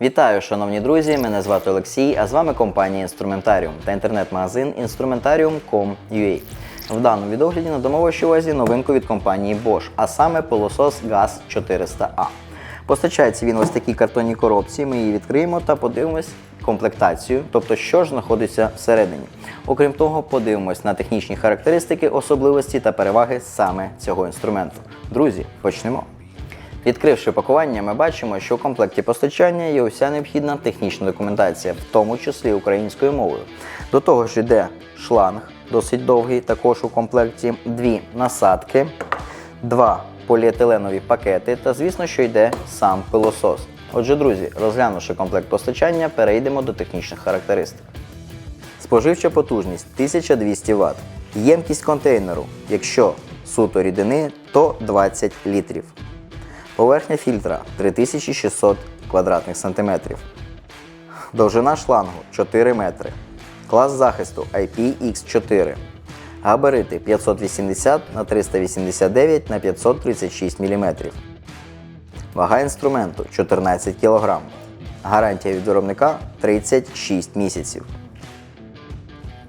Вітаю, шановні друзі! Мене звати Олексій, а з вами компанія Інструментаріум та інтернет-магазин Instrumentarium.com.ua. В даному відогляді надамо вашій увазі новинку від компанії Bosch, а саме пилосос GAZ 400A. Постачається він ось такій картонній коробці. Ми її відкриємо та подивимось комплектацію, тобто що ж знаходиться всередині. Окрім того, подивимось на технічні характеристики, особливості та переваги саме цього інструменту. Друзі, почнемо. Відкривши пакування, ми бачимо, що в комплекті постачання є уся необхідна технічна документація, в тому числі українською мовою. До того ж йде шланг, досить довгий, також у комплекті дві насадки, два поліетиленові пакети та, звісно, що йде сам пилосос. Отже, друзі, розглянувши комплект постачання, перейдемо до технічних характеристик. Споживча потужність 1200 Вт. Ємкість контейнеру, якщо суто рідини, то 20 літрів. Поверхня фільтра 3600 квадратних сантиметрів. Довжина шлангу 4 метри. Клас захисту IPX4. Габарити 580 на 389 на 536 мм. Вага інструменту 14 кг. Гарантія від виробника 36 місяців.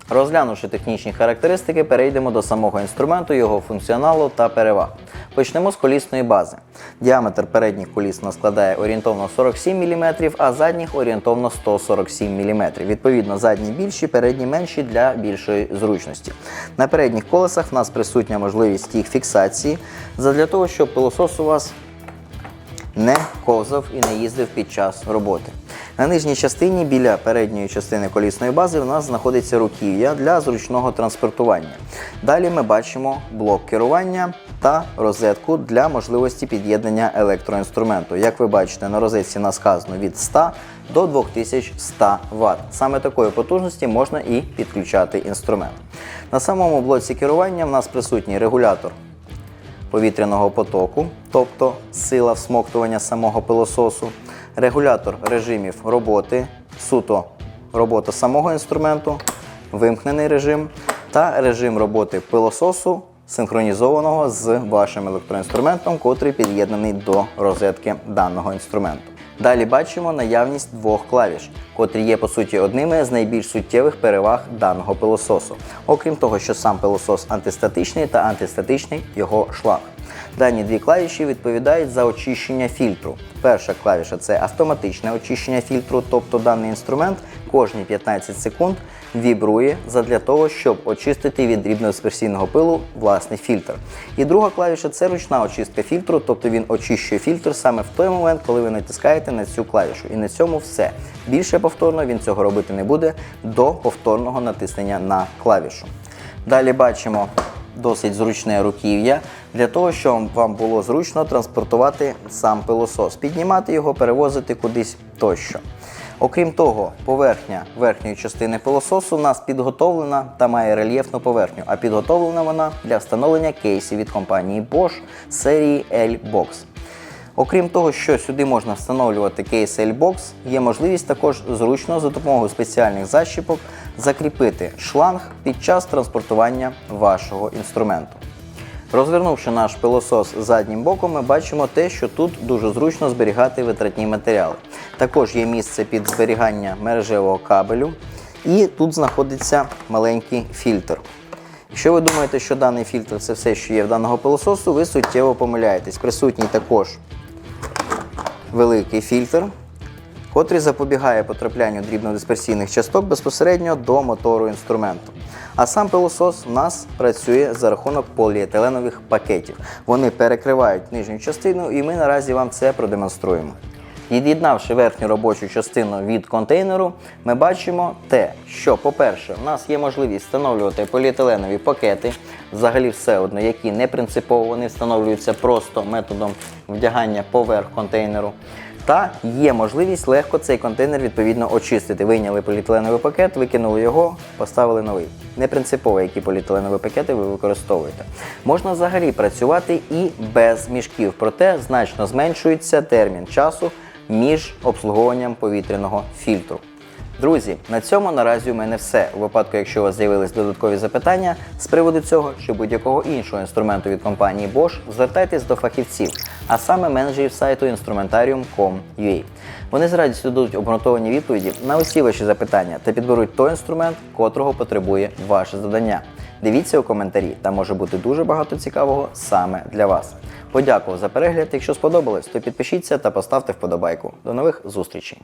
Розглянувши технічні характеристики, перейдемо до самого інструменту, його функціоналу та переваг. Почнемо з колісної бази. Діаметр передніх коліс нас складає орієнтовно 47 мм, а задніх орієнтовно 147 мм. Відповідно, задні більші, передні менші для більшої зручності. На передніх колесах в нас присутня можливість їх фіксації, задля того, щоб пилосос у вас не ковзав і не їздив під час роботи. На нижній частині біля передньої частини колісної бази у нас знаходиться руків'я для зручного транспортування. Далі ми бачимо блок керування та розетку для можливості під'єднання електроінструменту. Як ви бачите, на розетці нас сказано від 100 до 2100 Вт. Саме такої потужності можна і підключати інструмент. На самому блоці керування в нас присутній регулятор повітряного потоку, тобто сила всмоктування самого пилососу, регулятор режимів роботи, суто робота самого інструменту, вимкнений режим та режим роботи пилососу, синхронізованого з вашим електроінструментом, котрий під'єднаний до розетки даного інструменту. Далі бачимо наявність двох клавіш, котрі є по суті одними з найбільш суттєвих переваг даного пилососу. Окрім того, що сам пилосос антистатичний та антистатичний його шланг. Дані дві клавіші відповідають за очищення фільтру. Перша клавіша це автоматичне очищення фільтру, тобто даний інструмент кожні 15 секунд вібрує задля того, щоб очистити від дрібнодисперсійного пилу власний фільтр. І друга клавіша це ручна очистка фільтру, тобто він очищує фільтр саме в той момент, коли ви натискаєте на цю клавішу. І на цьому все. Більше повторно він цього робити не буде до повторного натиснення на клавішу. Далі бачимо досить зручне руків'я для того, щоб вам було зручно транспортувати сам пилосос, піднімати його, перевозити кудись тощо. Окрім того, поверхня верхньої частини пилососу у нас підготовлена та має рельєфну поверхню, а підготовлена вона для встановлення кейсів від компанії Bosch серії L-Box. Окрім того, що сюди можна встановлювати кейс L-Box, є можливість також зручно за допомогою спеціальних защіпок закріпити шланг під час транспортування вашого інструменту. Розвернувши наш пилосос заднім боком, ми бачимо те, що тут дуже зручно зберігати витратні матеріали. Також є місце під зберігання мережевого кабелю, і тут знаходиться маленький фільтр. Якщо ви думаєте, що даний фільтр це все, що є в даного пилососу, ви суттєво помиляєтесь. Присутній також великий фільтр, котрий запобігає потраплянню дрібнодисперсійних часток безпосередньо до мотору інструменту. А сам пилосос у нас працює за рахунок поліетиленових пакетів. Вони перекривають нижню частину, і ми наразі вам це продемонструємо. Від'єднавши верхню робочу частину від контейнеру, ми бачимо те, що, по-перше, у нас є можливість встановлювати поліетиленові пакети, взагалі все одно, які не принципово вони встановлюються просто методом вдягання поверх контейнеру. Та є можливість легко цей контейнер відповідно очистити. Вийняли поліетиленовий пакет, викинули його, поставили новий. Не принципово, які поліетиленові пакети ви використовуєте. Можна взагалі працювати і без мішків, проте значно зменшується термін часу між обслуговуванням повітряного фільтру. Друзі, на цьому наразі у мене все. У випадку, якщо у вас з'явились додаткові запитання з приводу цього чи будь-якого іншого інструменту від компанії Bosch, звертайтесь до фахівців, а саме менеджерів сайту instrumentarium.com.ua. Вони з радістю дадуть обґрунтовані відповіді на усі ваші запитання та підберуть той інструмент, котрого потребує ваше завдання. Дивіться у коментарі, там може бути дуже багато цікавого саме для вас. Подякував за перегляд. Якщо сподобалось, то підпишіться та поставте вподобайку. До нових зустрічей!